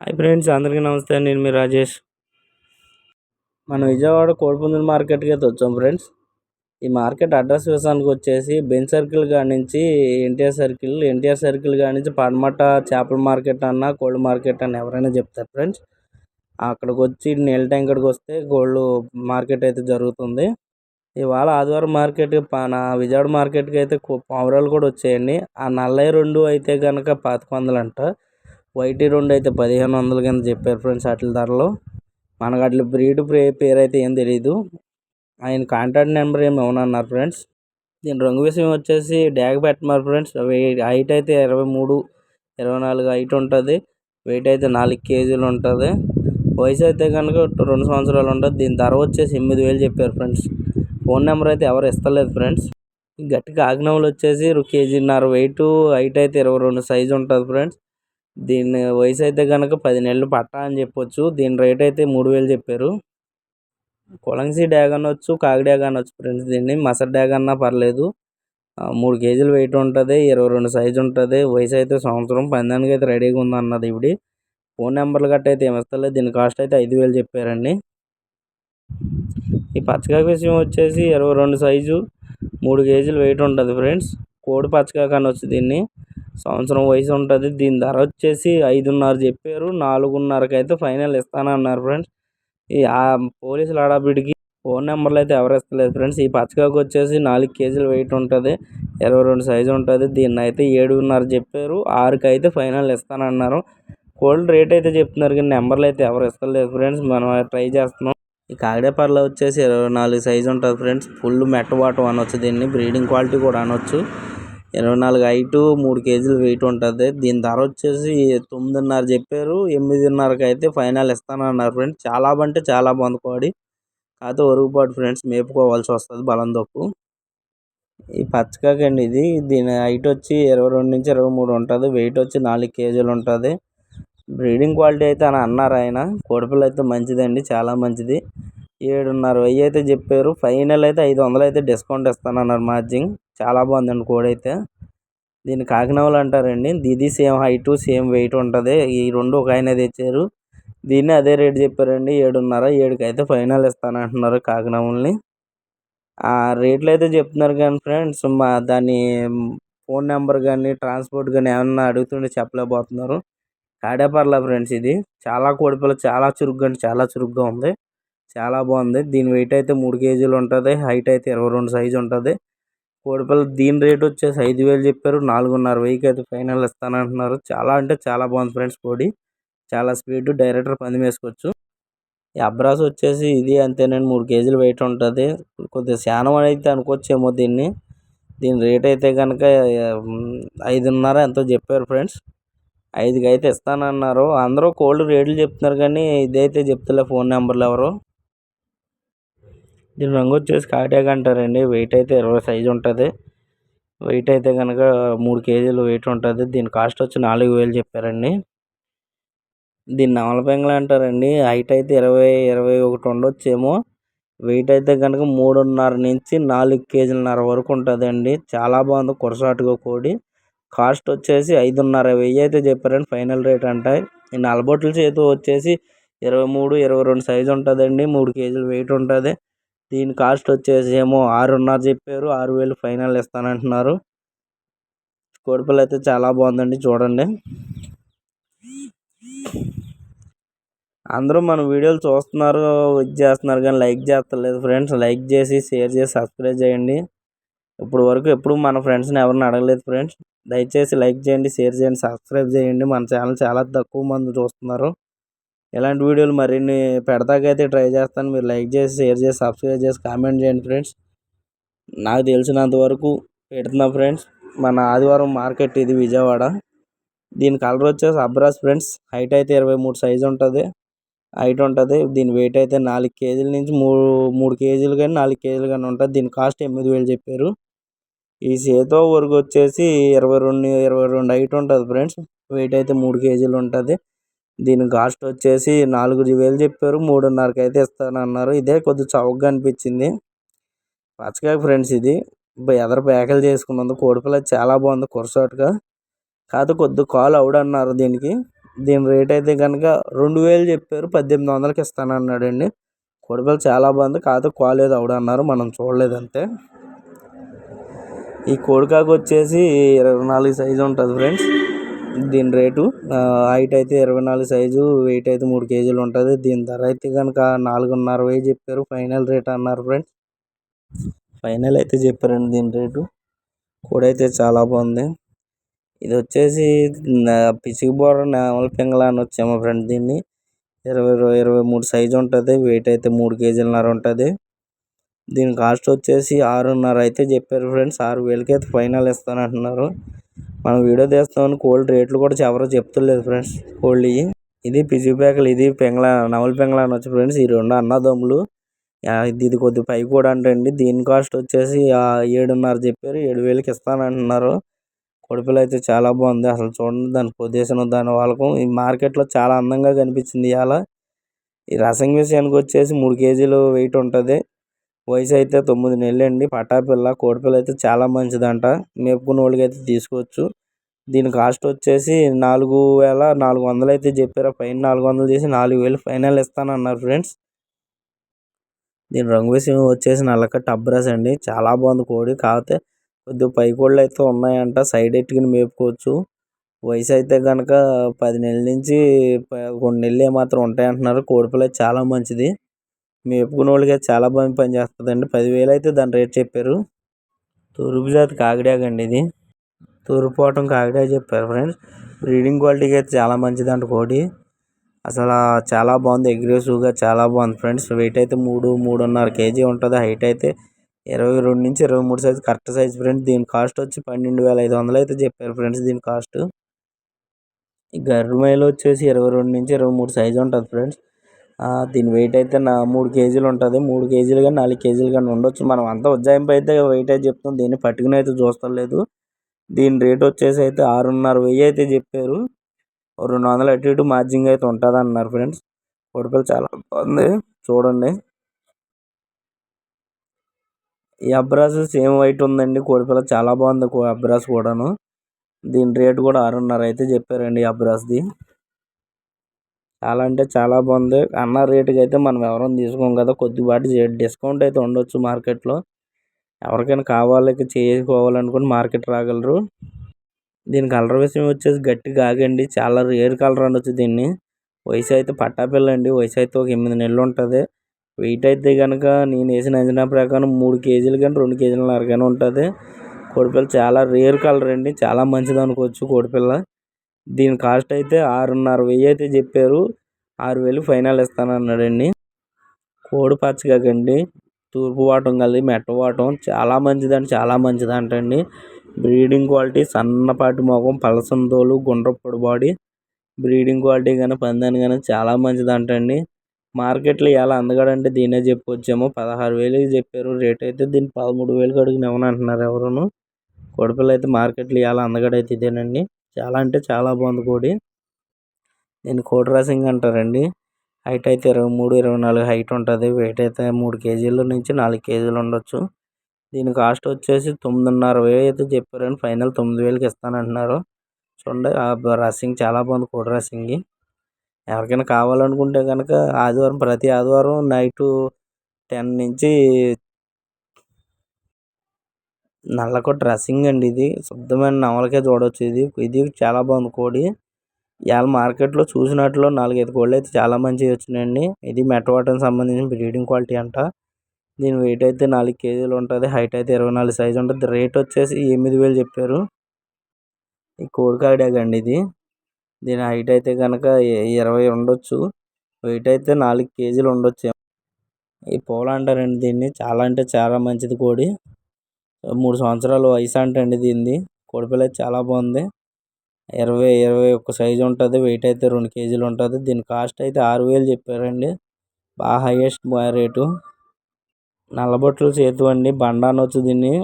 Hi friends అందరికీ నమస్తే నేను మీ రాజేష్. మనం విజయవాడ కోడిపుందుల మార్కెట్కి అయితే వచ్చాం ఫ్రెండ్స్. ఈ మార్కెట్ అడ్రస్ విషయానికి వచ్చేసి బెంచ్ సర్కిల్ కాడి నుంచి ఎన్టీఆర్ సర్కిల్ ఎన్టీఆర్ సర్కిల్ కాడి నుంచి పడమట చేపల మార్కెట్ అన్న కోల్డ్ మార్కెట్ అన్న ఎవరైనా చెప్తారు ఫ్రెండ్స్. అక్కడికి వచ్చి నీళ్ళ ట్యాంకర్కి వస్తే గోల్డ్ మార్కెట్ అయితే జరుగుతుంది. ఇవాళ ఆదివారం మార్కెట్ నా విజయవాడ మార్కెట్కి అయితే పావురాలు కూడా వచ్చాయండి. ఆ నలభై రెండు అయితే కనుక పాతిక వందలు అంట వైటీ రెండు అయితే పదిహేను వందల కింద చెప్పారు ఫ్రెండ్స్ వాటి ధరలు. మనకు అట్లా బ్రీడ్ పేరు అయితే ఏం తెలియదు ఆయన కాంటాక్ట్ నెంబర్ ఏమి ఇవ్వనన్నారు ఫ్రెండ్స్. దీని రంగు విషయం వచ్చేసి డ్యాగ్ పెట్టమన్నారు ఫ్రెండ్స్. హైట్ అయితే ఇరవై మూడు ఇరవై నాలుగు హైట్ ఉంటుంది. వెయిట్ అయితే నాలుగు కేజీలు ఉంటుంది. వయసు అయితే కనుక రెండు సంవత్సరాలు ఉంటుంది. దీని ధర వచ్చేసి ఎనిమిది వేలు చెప్పారు ఫ్రెండ్స్. ఫోన్ నెంబర్ అయితే ఎవరు ఇస్తలేదు ఫ్రెండ్స్. గట్టిగా ఆగ్నవులు వచ్చేసి కేజీన్నర వెయిట్ హైట్ అయితే ఇరవై రెండు సైజు ఉంటుంది ఫ్రెండ్స్. దీని వయసు అయితే కనుక పది నెలలు పట్టా అని చెప్పొచ్చు. దీని రేట్ అయితే మూడు వేలు చెప్పారు. కొలంసి డ్యాగ్ అనొచ్చు కాకి డ్యాగ్ అనొచ్చు ఫ్రెండ్స్. దీన్ని మసర్ డ్యాగ్ అన్నా పర్లేదు. మూడు కేజీలు వెయిట్ ఉంటుంది ఇరవై రెండు సైజు ఉంటుంది. వయసు అయితే సంవత్సరం పందానికి అయితే రెడీగా ఉంది అన్నది ఇవిడి ఫోన్ నెంబర్లు గట్ట అయితే ఏమి దీని కాస్ట్ అయితే ఐదు వేలు చెప్పారండి. ఈ పచ్చకాకి విషయం వచ్చేసి ఇరవై రెండు సైజు మూడు కేజీలు వెయిట్ ఉంటుంది ఫ్రెండ్స్. కోడి పచ్చకాకి అనొచ్చు దీన్ని. సంవత్సరం వయసు ఉంటుంది. దీని ధర వచ్చేసి ఐదున్నర చెప్పారు. నాలుగున్నరకి అయితే ఫైనల్ ఇస్తానన్నారు ఫ్రెండ్స్. ఈ ఆ పోలీసులు ఆడబిడికి ఫోన్ నెంబర్లు అయితే ఎవరు ఇస్తలేదు ఫ్రెండ్స్. ఈ పచ్చకాకు వచ్చేసి నాలుగు కేజీలు వెయిట్ ఉంటుంది. ఇరవై రెండు సైజు ఉంటుంది. దీన్ని అయితే ఏడున్నర చెప్పారు. ఆరుకి అయితే ఫైనల్ ఇస్తానన్నారు. కోల్డ్ రేట్ అయితే చెప్తున్నారు కానీ నెంబర్లు అయితే ఎవరు ఇస్తలేదు ఫ్రెండ్స్. మనం ట్రై చేస్తున్నాం. ఈ కాగడేపర్లో వచ్చేసి ఇరవై నాలుగు సైజు ఉంటుంది ఫ్రెండ్స్. ఫుల్ మెట్టబాటం అనొచ్చు దీన్ని. బ్రీడింగ్ క్వాలిటీ కూడా అనొచ్చు. ఇరవై నాలుగు హైటు మూడు కేజీలు వెయిట్ ఉంటుంది. దీని ధర వచ్చేసి తొమ్మిదిన్నర చెప్పారు. ఎనిమిదిన్నరకి అయితే ఫైనల్ ఇస్తానన్నారు ఫ్రెండ్స్. చాలా అంటే చాలా బాగుంది కోడి. కాకపోతే ఒరుగుపాటు ఫ్రెండ్స్ మేపుకోవాల్సి వస్తుంది బలం దొక్కు ఈ పచ్చకాకండి ఇది. దీని హైట్ వచ్చి ఇరవై రెండు నుంచి ఇరవై మూడు ఉంటుంది. వెయిట్ వచ్చి నాలుగు కేజీలు ఉంటుంది. బ్రీడింగ్ క్వాలిటీ అయితే అని అన్నారు ఆయన. కోడిపిల్ల అయితే మంచిదండి. చాలా మంచిది. ఏడున్నర వెయ్యి అయితే చెప్పారు. ఫైనల్ అయితే ఐదు వందలు అయితే డిస్కౌంట్ ఇస్తానన్నారు మార్జిన్. చాలా బాగుందండి కోడి అయితే. దీన్ని కాకినవలు అంటారండి. ఇది సేమ్ హైట్ సేమ్ వెయిట్ ఉంటుంది. ఈ రెండు ఒక ఆయన తెచ్చారు. దీన్ని అదే రేట్ చెప్పారండి. ఏడున్నర ఏడుకి అయితే ఫైనల్ ఇస్తానంటున్నారు కాకినవల్ని ఆ రేట్లు అయితే చెప్తున్నారు కానీ ఫ్రెండ్స్ మా దాని ఫోన్ నెంబర్ కానీ ట్రాన్స్పోర్ట్ కానీ ఏమన్నా అడుగుతుంటే చెప్పలేకపోతున్నారు. కాడేపర్ల ఫ్రెండ్స్ ఇది. చాలా కోడిపిల్ల చాలా చురుగ్గా అంటే చాలా చురుగ్గా ఉంది. చాలా బాగుంది. దీని వెయిట్ అయితే మూడు కేజీలు ఉంటుంది. హైట్ అయితే ఇరవై రెండు సైజు ఉంటుంది. కోడిపిల్ల దీని రేట్ వచ్చేసి ఐదు వేలు చెప్పారు. నాలుగున్నర వెయ్యికి అయితే ఫైనల్ ఇస్తానంటున్నారు. చాలా అంటే చాలా బాగుంది ఫ్రెండ్స్ కోడి. చాలా స్పీడ్ డైరెక్టర్ పందెం వేసుకోవచ్చు. ఈ అబ్రాస్ వచ్చేసి ఇది అంతేనండి. మూడు కేజీలు వెయిట్ ఉంటుంది. కొద్దిగా శానం అయితే అనుకోవచ్చేమో దీన్ని. దీని రేట్ అయితే కనుక ఐదున్నర ఎంతో చెప్పారు ఫ్రెండ్స్ ఐదుకి అయితే ఇస్తానన్నారు. అందరూ కోల్డ్ రేట్లు చెప్తున్నారు కానీ ఇదైతే చెప్తలే ఫోన్ నెంబర్లు ఎవరు. దీని రంగు వచ్చేసి కాటాక్ అంటారండి. వెయిట్ అయితే ఇరవై సైజు ఉంటుంది. వెయిట్ అయితే కనుక మూడు కేజీలు వెయిట్ ఉంటుంది. దీని కాస్ట్ వచ్చి నాలుగు వేలు చెప్పారండి. దీన్ని నవలపెంగళ అంటారండి. హైట్ అయితే ఇరవై ఇరవై ఒకటి ఉండొచ్చేమో. వెయిట్ అయితే కనుక మూడున్నర నుంచి నాలుగు కేజీలన్నర వరకు ఉంటుందండి. చాలా బాగుంది కురసాటుగా కోడి. కాస్ట్ వచ్చేసి ఐదున్నర వెయ్యి అయితే చెప్పారండి. ఫైనల్ రేట్ అంటే. ఈ నలబొట్ల చేతు వచ్చేసి ఇరవై మూడు ఇరవై రెండు సైజు ఉంటుందండి. మూడు కేజీలు వెయిట్ ఉంటుంది. దీని కాస్ట్ వచ్చేసి ఏమో ఆరున్నర చెప్పారు ఆరు వేలు ఫైనల్ ఇస్తానంటున్నారు. కోడిపిల్ల అయితే చాలా బాగుందండి చూడండి. అందరూ మన వీడియోలు చూస్తున్నారు ఇది చేస్తున్నారు కానీ లైక్ చేస్తలేదు ఫ్రెండ్స్. లైక్ చేసి షేర్ చేసి సబ్స్క్రైబ్ చేయండి. ఇప్పుడు వరకు ఎప్పుడు మన ఫ్రెండ్స్ని ఎవరిని అడగలేదు ఫ్రెండ్స్. దయచేసి లైక్ చేయండి షేర్ చేయండి సబ్స్క్రైబ్ చేయండి. మన ఛానల్ చాలా తక్కువ మంది చూస్తున్నారు. ఇలాంటి వీడియోలు మరిన్ని పెడతాకైతే ట్రై చేస్తాను. మీరు లైక్ చేసి షేర్ చేసి సబ్స్క్రైబ్ చేసి కామెంట్ చేయండి ఫ్రెండ్స్. నాకు తెలిసినంత వరకు పెడుతున్నా ఫ్రెండ్స్. మన ఆదివారం మార్కెట్ ఇది విజయవాడ. దీని కలర్ వచ్చేసి అబ్రాస్ ఫ్రెండ్స్. హైట్ అయితే ఇరవై మూడు సైజు ఉంటుంది. హైట్ ఉంటుంది. దీని వెయిట్ అయితే నాలుగు కేజీల నుంచి మూడు మూడు కేజీలు కానీ నాలుగు కేజీలు కానీ ఉంటుంది. దీని కాస్ట్ ఎనిమిది వేలు చెప్పారు. ఈ సేతో వరకు వచ్చేసి ఇరవై రెండు ఇరవై రెండు హైట్ ఉంటుంది ఫ్రెండ్స్. వెయిట్ అయితే మూడు కేజీలు ఉంటుంది. దీని కాస్ట్ వచ్చేసి నాలుగు వేలు చెప్పారు మూడున్నరకి అయితే ఇస్తానన్నారు. ఇదే కొద్దిగా చౌకగా అనిపించింది. పచ్చకాయ ఫ్రెండ్స్ ఇది. ఎదర ప్యాకలు చేసుకున్నందుకు కోడిపిల్ల చాలా బాగుంది కురసాటుగా కాదు కొద్ది కాలు అవుడన్నారు దీనికి. దీని రేట్ అయితే కనుక రెండు వేలు చెప్పారు పద్దెనిమిది వందలకి ఇస్తానన్నాడండి. కోడిపిల్ల చాలా బాగుంది. కాదు కాలేదు అవుడు అన్నారు. మనం చూడలేదు అంతే. ఈ కోడికాకు వచ్చేసి ఇరవై నాలుగు సైజు ఉంటుంది ఫ్రెండ్స్. దీని రేటు హైట్ అయితే ఇరవై నాలుగు సైజు వెయిట్ అయితే మూడు కేజీలు ఉంటుంది. దీని ధర అయితే కనుక నాలుగున్నర వెయ్యి చెప్పారు. ఫైనల్ రేట్ అన్నారు ఫ్రెండ్స్ ఫైనల్ అయితే చెప్పారండి దీని రేటు. కూడా అయితే చాలా బాగుంది. ఇది వచ్చేసి పిసికి బోర నెమల పింగళ అని వచ్చాము ఫ్రెండ్ దీన్ని. ఇరవై ఇరవై మూడు సైజు ఉంటుంది. వెయిట్ అయితే మూడు కేజీలన్నర ఉంటుంది. దీని కాస్ట్ వచ్చేసి ఆరున్నర అయితే చెప్పారు ఫ్రెండ్స్ ఆరు వేలకి అయితే ఫైనల్ ఇస్తానంటున్నారు. మనం వీడియో తీస్తామని కోల్డ్ రేట్లు కూడా ఎవరో చెప్తలేదు ఫ్రెండ్స్ కోల్డ్ ఇది పిసి ప్యాకులు ఇది పెంగళ నవల పెంగళ అని వచ్చి ఫ్రెండ్స్ ఈ రెండు అన్నదమ్ములు. ఇది కొద్ది పై కూడా అంటండి. దీని కాస్ట్ వచ్చేసి ఏడున్నర చెప్పారు. ఏడు వేలకి ఇస్తానంటున్నారు. కొడుపులు అయితే చాలా బాగుంది. అసలు చూడండి దాని పొజిషన్ దాని వాళ్ళకు. ఈ మార్కెట్లో చాలా అందంగా కనిపించింది ఇవాళ ఈ రసం విషయానికి వచ్చేసి మూడు కేజీలు వెయిట్ ఉంటుంది. వయసు అయితే తొమ్మిది నెలలు అండి పటాపిల్ల కోడిపిల్ల అయితే చాలా మంచిదంట. మేపుకున్న వాళ్ళకి అయితే తీసుకోవచ్చు. దీని కాస్ట్ వచ్చేసి నాలుగు వేల నాలుగు వందలు అయితే చెప్పారు. పైన నాలుగు వందలు చేసి నాలుగు వేలు ఫైనల్ ఇస్తానన్నారు ఫ్రెండ్స్. దీని రంగు విషయం వచ్చేసి నల్లక అబ్రాస్ అండి. చాలా బాగుంది కోడి. కాకపోతే కొద్దిగా పై కోళ్ళు అయితే ఉన్నాయంట. సైడ్ ఎట్టుకుని మేపుకోవచ్చు. వయసు అయితే కనుక పది నెలల నుంచి కొన్ని నెలలు ఏమాత్రం ఉంటాయి అంటున్నారు కోడిపిల్ల చాలా మంచిది. మేపుకున్న వాళ్ళకి చాలా బాగా పనిచేస్తుందండి పదివేలు అయితే దాని రేట్ చెప్పారు. తూర్పు జాతి కాకిడాగ అండి ఇది తూర్పుపోవటం కాకిడాగ చెప్పారు ఫ్రెండ్స్. బ్రీడింగ్ క్వాలిటీకి అయితే చాలా మంచిదంట కోడి. అసలు చాలా బాగుంది. అగ్రెసివ్గా చాలా బాగుంది ఫ్రెండ్స్. వెయిట్ అయితే మూడు మూడున్నర కేజీ ఉంటుంది. హైట్ అయితే ఇరవై రెండు నుంచి ఇరవై మూడు సైజు కరెక్ట్ సైజ్ ఫ్రెండ్స్. దీని కాస్ట్ వచ్చి పన్నెండు వేల ఐదు వందలు అయితే చెప్పారు ఫ్రెండ్స్ దీని కాస్ట్. ఈ మైలు వచ్చేసి ఇరవై రెండు నుంచి ఇరవై మూడు సైజు ఉంటుంది ఫ్రెండ్స్. దీని వెయిట్ అయితే నా మూడు కేజీలు ఉంటుంది. మూడు కేజీలు కానీ నాలుగు కేజీలు కానీ ఉండొచ్చు. మనం అంతా ఉజ్జాయింపు అయితే వెయిట్ అయితే చెప్తాం. దీన్ని పట్టుకుని అయితే చూస్తలేదు దీని రేట్ వచ్చేసి అయితే ఆరున్నర వెయ్యి అయితే చెప్పారు. రెండు వందలు అటు ఇటు మార్జింగ్ అయితే ఉంటుంది అన్నారు ఫ్రెండ్స్ కోడిపిల్ల చాలా బాగుంది. చూడండి. ఈ అబ్రాస్ సేమ్ వైట్ ఉందండి. కోడిపిల్ల చాలా బాగుంది అబ్రాస్ కూడాను. దీని రేట్ కూడా ఆరున్నర అయితే చెప్పారండి ఈ అబ్రాస్ది. చాలా అంటే చాలా బాగుంది. అన్న రేటుకి అయితే మనం ఎవరైనా తీసుకోం కదా కొద్దిపాటి డిస్కౌంట్ అయితే ఉండొచ్చు మార్కెట్లో. ఎవరికైనా కావాలకి చేసుకోవాలనుకుని మార్కెట్ రాగలరు. దీని కలర్ విషయం వచ్చేసి గట్టి కాగండి చాలా రేర్ కలర్ అనొచ్చు దీన్ని. వయసు అయితే పట్టాపిల్ల అండి. వయసు అయితే ఒక ఎనిమిది నెలలు ఉంటుంది. వెయిట్ అయితే కనుక నేను వేసిన అంచనా ప్రకారం మూడు కేజీలు కానీ రెండు కేజీల కానీ ఉంటుంది. కోడిపిల్ల చాలా రేర్ కలర్ అండి. చాలా మంచిది అనుకోవచ్చు కోడిపిల్ల. దీని కాస్ట్ అయితే ఆరున్నర వెయ్యి అయితే చెప్పారు. ఆరు వేలు ఫైనల్ ఇస్తానన్నాడండి. కోడి పచ్చగాకండి తూర్పు వాటం కలిగి మెట్ట వాటం చాలా మంచిదండి చాలా మంచిది అంటండి బ్రీడింగ్ క్వాలిటీ సన్నపాటి మొఖం పలసందోలు గుండ్రపొడి బాడీ. బ్రీడింగ్ క్వాలిటీ కానీ పందాన్ని కానీ చాలా మంచిది అంటండి మార్కెట్లో ఎలా అందగాడంటే దీనే చెప్పొచ్చేమో. పదహారు వేలు చెప్పారు. రేట్ అయితే దీన్ని పదమూడు వేలకు అడిగిన అంటున్నారు ఎవరును. కోడిపిల్ల అయితే మార్కెట్లో ఎలా అందగాడైతే ఇదేనండి. చాలా అంటే చాలా బాగుంది కోడి. దీన్ని కోడి రాసింగ్ అంటారండి. హైట్ అయితే ఇరవై మూడు ఇరవై నాలుగు హైట్ ఉంటుంది. వెయిట్ అయితే మూడు కేజీల నుంచి నాలుగు కేజీలు ఉండొచ్చు. దీని కాస్ట్ వచ్చేసి తొమ్మిదిన్నర వేలు అయితే చెప్పారండి. ఫైనల్ తొమ్మిది వేలకి ఇస్తానంటున్నారు. చూడండి ఆ రసింగ్ చాలా బాగుంది కోడి రసింగ్. ఎవరికైనా కావాలనుకుంటే కనుక ఆదివారం ప్రతి ఆదివారం నైటు టెన్ నుంచి నల్లకోట డ్రెస్సింగ్ అండి ఇది. శుద్ధమైన నవలకే చూడవచ్చు ఇది. ఇది చాలా బాగుంది కోడి. ఇవాళ మార్కెట్లో చూసినట్లు నాలుగైదు కోళ్ళు అయితే చాలా మంచిగా వచ్చినాయండి. ఇది మెట్టవాటం సంబంధించిన బ్రీడింగ్ క్వాలిటీ అంట. దీని వెయిట్ అయితే నాలుగు కేజీలు ఉంటుంది. హైట్ అయితే ఇరవై నాలుగు సైజు ఉంటుంది. రేట్ వచ్చేసి ఎనిమిది వేలు చెప్పారు. ఈ కోడికాడాగ అండి ఇది. దీని హైట్ అయితే కనుక ఇరవై ఉండొచ్చు. వెయిట్ అయితే నాలుగు కేజీలు ఉండొచ్చు ఈ పూల అంటారండి దీన్ని. చాలా అంటే చాలా మంచిది కోడి. మూడు సంవత్సరాలు వయసు అంటండి దీనిది. కోడిపిల్ల చాలా బాగుంది. ఇరవై ఇరవై ఒక్క సైజు ఉంటుంది. వెయిట్ అయితే రెండు కేజీలు ఉంటుంది. దీని కాస్ట్ అయితే ఆరు వేలు చెప్పారండి. బాగా హైయెస్ట్ రేటు. నల్లబొట్టలు చేతు అండి. బండ అనొచ్చు దీన్ని.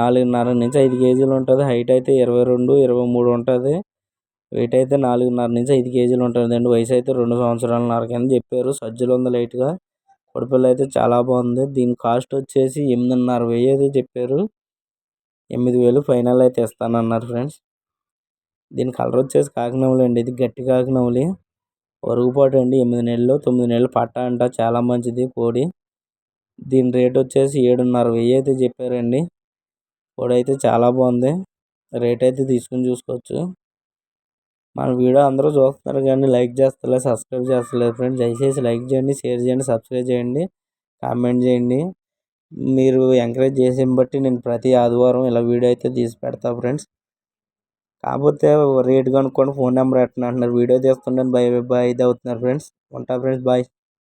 నాలుగున్నర నుంచి ఐదు కేజీలు ఉంటుంది. హైట్ అయితే ఇరవై రెండు ఇరవై మూడు ఉంటుంది. వెయిట్ అయితే నాలుగున్నర నుంచి ఐదు కేజీలు ఉంటుంది అండి. వయసు అయితే రెండు సంవత్సరాలన్నర కింద చెప్పారు. సజ్జలు ఉంది లైట్గా. కోడిపిల్ల అయితే చాలా బాగుంది. దీని కాస్ట్ వచ్చేసి ఎనిమిదిన్నర వెయ్యి అయితే చెప్పారు. ఎనిమిది వేలు ఫైనల్ అయితే ఇస్తానన్నారు ఫ్రెండ్స్. దీని కలర్ వచ్చేసి కాకినవలి అండి. ఇది గట్టి కాకినవలి వరుగుపాటు అండి. ఎనిమిది నెలలు తొమ్మిది నెలలు పట్ట అంట. చాలా మంచిది కోడి. దీని రేట్ వచ్చేసి ఏడున్నర వెయ్యి అయితే చెప్పారండి. కోడి అయితే చాలా బాగుంది. రేట్ అయితే తీసుకుని చూసుకోవచ్చు. మన వీడియో అందరూ చూస్తున్నారు కానీ లైక్ చేస్తలేదు సబ్స్క్రైబ్ చేస్తలేదు ఫ్రెండ్స్ దయచేసి లైక్ చేయండి షేర్ చేయండి సబ్స్క్రైబ్ చేయండి కామెంట్ చేయండి. మీరు ఎంకరేజ్ చేసిన బట్టి నేను ప్రతి ఆదివారం ఇలా వీడియో అయితే తీసి పెడతా ఫ్రెండ్స్ కాకపోతే రేట్ కనుక్కొని ఫోన్ నెంబర్ ఎట్టనంటున్నారు వీడియో తీస్తుంటే బై బై ఇది అవుతున్నారు ఫ్రెండ్స్ ఉంటా ఫ్రెండ్స్ బాయ్